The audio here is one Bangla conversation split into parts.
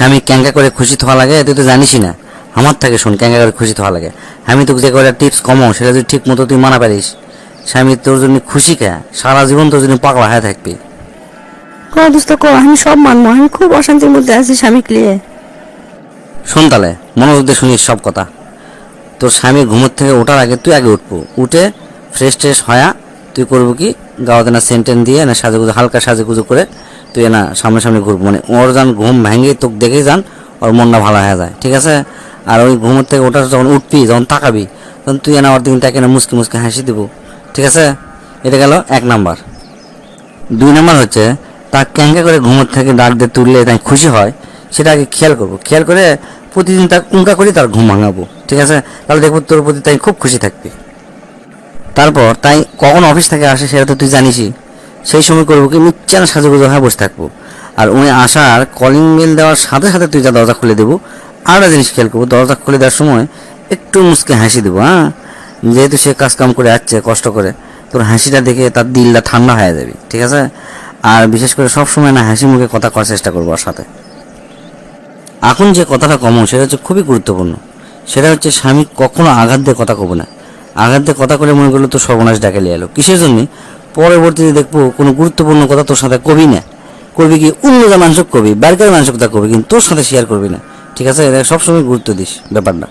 স্বামী ক্যাঙ্কা করে খুশি থাকা লাগে তুই তো জানিসই না। আমার থাকে শোন ক্যাঙ্কা করে খুশি থাকা লাগে। আমি তোকে যে কয়টা টিপস কমো সেটা যদি ঠিক মতো তুই মানা পারিস। স্বামী তোর জন্য খুশি কে? সারা জীবন তোর জন্য পাগলা হয়ে থাকবি। ক দোস্ত ক আমি সব মানবো আমি খুব অশান্তির মধ্যে আছি স্বামী ক্লিয়ে শোন তাহলে মনোযোগ দিয়ে শুনিস সব কথা। তোর স্বামী ঘুমোর থেকে ওঠার আগে তুই আগে উঠবো। উঠে ফ্রেশ ট্রেশ হয়া তুই করব কি? গাওয়াতে না সেন্টেন দিয়ে না সাজুগুজু হালকা সাজুগুজু করে তুই না, সামনাসামনি সামনে ঘুরবো। মানে ওর যান ঘুম ভেঙে তোকে দেখেই যান, ওর মনটা ভালো হয়ে যায়, ঠিক আছে? আর ওই ঘুমোর থেকে ওঠার যখন উঠবি, যখন তাকাবি, তখন তুই না ওর দিন তাকে না মুসকি মুসকি হাসি দিব, ঠিক আছে? এটা গেল এক নাম্বার। দুই নাম্বার হচ্ছে তা ক্যাঙ্কা করে ঘুমোর থেকে ডাক দিয়ে তুললে তাই খুশি হয়, সেটা আগে খেয়াল করব। খেয়াল করে প্রতিদিন তার কুঙ্কা করে তার ঘুম ভাঙাবো, ঠিক আছে? তাহলে দেখব তোর প্রতি তাই খুব খুশি থাকবি। তারপর তাই কখন অফিস থেকে আসে সেটা তো তুই জানিসই সেই সময় করব কি মিচ্ছানা সাজুগুজু হয়ে বসে থাকব। আর উনি আসার কলিং বেল দেওয়ার সাথে সাথে তুই যা দরজা খুলে দেবো আর একটা জিনিস খেয়াল করব, দরজা খুলে দেওয়ার সময় একটু মুসকে হাসি দেবো হ্যাঁ? যেহেতু সে কাজ কাম করে আসছে কষ্ট করে, তোর হাসিটা দেখে তার দিলটা ঠান্ডা হয়ে যাবে, ঠিক আছে? আর বিশেষ করে সব সময় না হাসি মুখে কথা করার চেষ্টা করব ওর সাথে। এখন যে কথাটা কমন সেটা হচ্ছে খুবই গুরুত্বপূর্ণ। সেটা হচ্ছে স্বামী কখনো আঘাত দিয়ে কথা কব না। আঘাত দিয়ে কথা করে মনে করল তো সর্বনাশ ডাকে লিয়ে এলো। কিসের জন্য? পরবর্তীতে দেখব কোনো গুরুত্বপূর্ণ কথা তোর সাথে কবি না। করবি কি অন্য মানুষক কবি? বাইরের মানুষক তা কবি, কিন্তু তোর সাথে শেয়ার করবি না। ঠিক আছে? এটা সবসময় গুরুত্ব দিস, ব্যাপারটা।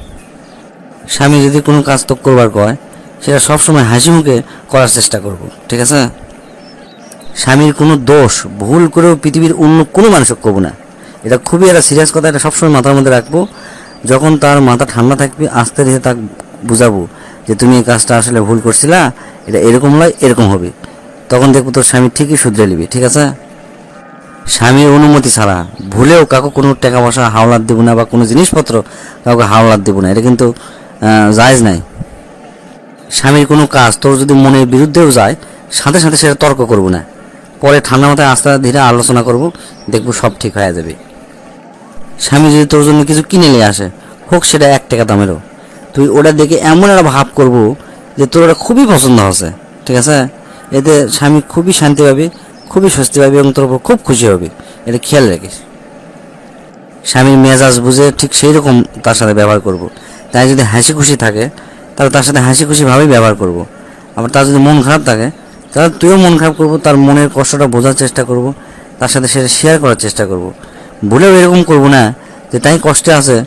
স্বামী যদি কোনো কাজ তো করবার কয়, সেটা সবসময় হাসি মুখে করার চেষ্টা করব। ঠিক আছে? স্বামীর কোনো দোষ, ভুল করেও পৃথিবীর অন্য কোনো মানুষকে করব না। এটা খুবই একটা সিরিয়াস কথা, এটা সবসময় মাথার মধ্যে রাখব। যখন তার মাথা ঠান্ডা থাকবে, আস্তে ধীরে তাকে বুঝাবো যে, তুমি এই কাজটা আসলে ভুল করছিলা, এটা এরকম নয়, এরকম হবে। তখন দেখব তোর স্বামী ঠিকই শুধরে নিবি, ঠিক আছে? স্বামীর অনুমতি ছাড়া ভুলেও কাউকে কোনো টাকা পয়সা হাওলাত দেবো না বা কোনো জিনিসপত্র কাউকে হাওলাত দেবো না, এটা কিন্তু জায়েজ নাই। স্বামীর কোনো কাজ তোর যদি মনের বিরুদ্ধেও যায়, সাথে সাথে সেটা তর্ক করব না। পরে ঠান্ডা মাথায় আস্তে আস্তে ধীরে আলোচনা করব, দেখব সব ঠিক হয়ে যাবে। স্বামী যদি তোর জন্য কিছু কিনে নিয়ে আসে, হোক সেটা এক টাকা দামেরও। তুই ওটা দেখে এমন একটা ভাব করব যে তোর ওটা খুবই পছন্দ হচ্ছে ঠিক আছে? এতে স্বামী খুবই শান্তি পাবে, খুবই স্বস্তি পাবে এবং তোর উপর খুব খুশি হবে এটা খেয়াল রাখিস স্বামীর মেজাজ বুঝে ঠিক সেই রকম তার সাথে ব্যবহার করব। তাই যদি হাসি খুশি থাকে, তাহলে তার সাথে হাসি খুশিভাবেই ব্যবহার করব। আবার তার যদি মন খারাপ থাকে, তাহলে তুইও মন খারাপ করব, তার মনের কষ্টটা বোঝার চেষ্টা করব। তার সাথে সেটা শেয়ার করার চেষ্টা করব। ভুলেও এরকম করব না যে তাই কষ্টে আছে,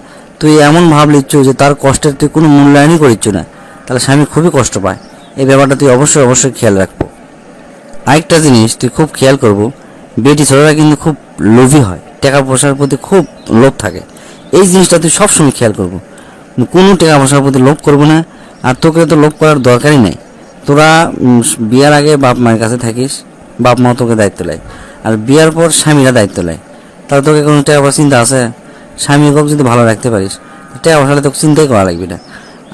তুই এমন ভাব লিচ্ছ যে তার কষ্টের তুই কোনো মূল্যায়নই করিচ্ছ না তাহলে স্বামী খুবই কষ্ট পায় এই ব্যাপারটা তুই অবশ্যই অবশ্যই খেয়াল রাখব আরেকটা জিনিস তুই খুব খেয়াল করব, বেটি ছেলেরা কিন্তু খুব লোভী হয়, টাকা পয়সার প্রতি খুব লোভ থাকে। এই জিনিসটা তুই সবসময় খেয়াল করব। কোনো টাকা পয়সার প্রতি লোভ করব না, আর তোকে তো লোভ করার দরকারই নাই। তোরা বিয়ার আগে বাপ মায়ের কাছে থাকিস, বাপ মা তোকে দায়িত্ব নেয়, আর বিয়ার পর স্বামীরা দায়িত্ব নেয়। তাহলে তোকে কোনো টাকা পয়সা চিন্তা আছে? স্বামী হোক যদি ভালো রাখতে পারিস, টাকা পয়সাটা তোকে চিন্তাই করা লাগবে না।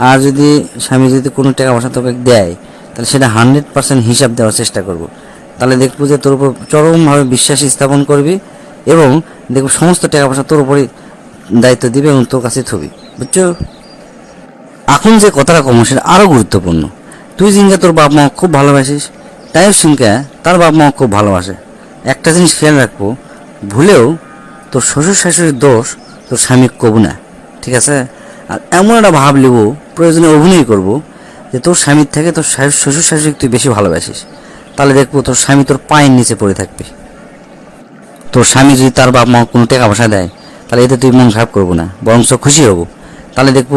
আর যদি স্বামী যদি কোনো টাকা পয়সা তোকে দেয় তাহলে সেটা হান্ড্রেড পার্সেন্ট হিসাব দেওয়ার চেষ্টা করব। তাহলে দেখব যে তোর উপর চরমভাবে বিশ্বাস স্থাপন করবি এবং দেখব সমস্ত টাকা পয়সা তোর উপরই দায়িত্ব দিবে এবং তোর কাছে থবি। বুঝছ? এখন যে কথাটা কম সেটা আরও গুরুত্বপূর্ণ। তুই জিনকে তোর বাপ মা খুব ভালোবাসিস তাইও সিনকে তার বাপ মা খুব ভালোবাসে। একটা জিনিস খেয়াল রাখব, ভুলেও তোর শ্বশুর শাশুড়ির দোষ তোর স্বামী কবু না, ঠিক আছে? আর এমন একটা ভাব লিব প্রয়োজনে অভিনয় করব যে তোর স্বামীর থেকে তোর শ্বশুর শাশুড়ি তুই বেশি ভালোবাসিস। তাহলে দেখব তোর স্বামী তোর পায়ের নিচে পড়ে থাকবে। তোর স্বামী যদি তার বাপ মা কোনো টাকা পয়সা দেয়, তাহলে এতে তুই মন খারাপ করব না বরং খুশি হব। তাহলে দেখব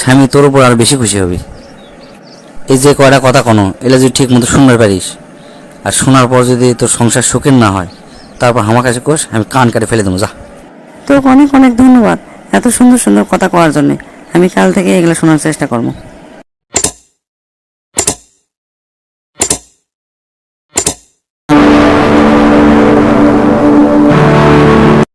স্বামী তোর উপর আর বেশি খুশি হবে। এই যে কয়টা কথা কোনো এগুলো যদি ঠিক মতো শুনতে পারিস। আর শোনার পর যদি তোর সংসার সুখের না হয়, তারপর আমার কাছে কোষ আমি কান কাটে ফেলে দেবো, যা। তোকে অনেক অনেক ধন্যবাদ এত সুন্দর সুন্দর কথা কওয়ার জন্য। আমি কাল থেকে এগুলো শোনার চেষ্টা করব।